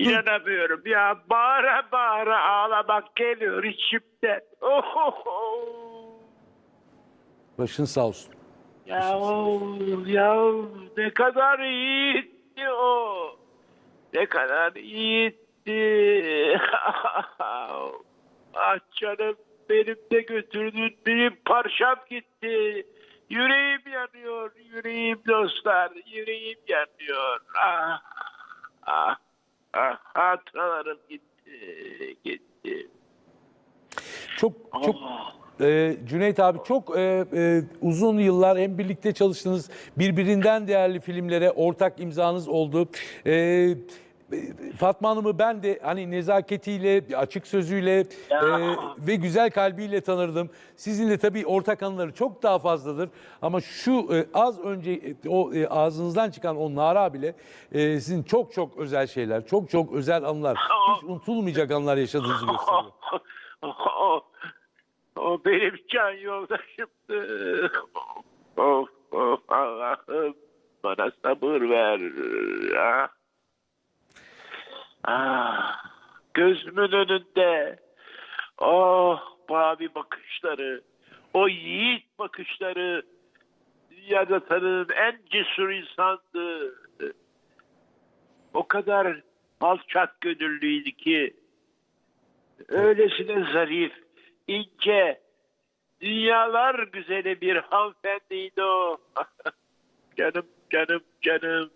İnanamıyorum ya. Bağıra bağıra ağlamak geliyor içimden. Oh, Başın sağ olsun. Ya, ya ne kadar iyiydi o. Ne kadar iyiydi. ah canım benim de götürdün benim parçam gitti. Yüreğim yanıyor, yüreğim dostlar, yüreğim yanıyor. Ah, ah, ah, hatıralarım gitti, gitti. Çok çok e, Cüneyt abi çok e, e, uzun yıllar hem birlikte çalıştınız. Birbirinden değerli filmlere ortak imzanız oldu. E, e, Fatma Hanım'ı ben de hani nezaketiyle, açık sözüyle e, ve güzel kalbiyle tanırdım. Sizinle tabii ortak anıları çok daha fazladır. Ama şu e, az önce e, o e, ağzınızdan çıkan o nara bile e, sizin çok çok özel şeyler, çok çok özel anılar, hiç unutulmayacak anılar yaşadığınızı gösteriyor. o, o benim can yoldaşımdı. Of of Allah'ım bana sabır ver. Ah. Ah, gözümün önünde. Oh mavi bakışları. O yiğit bakışları. Dünyada tanıdığım en cesur insandı. O kadar alçak gönüllüydü ki öylesine zarif, ince, dünyalar güzeli bir hanımefendiydi o. canım, canım, canım.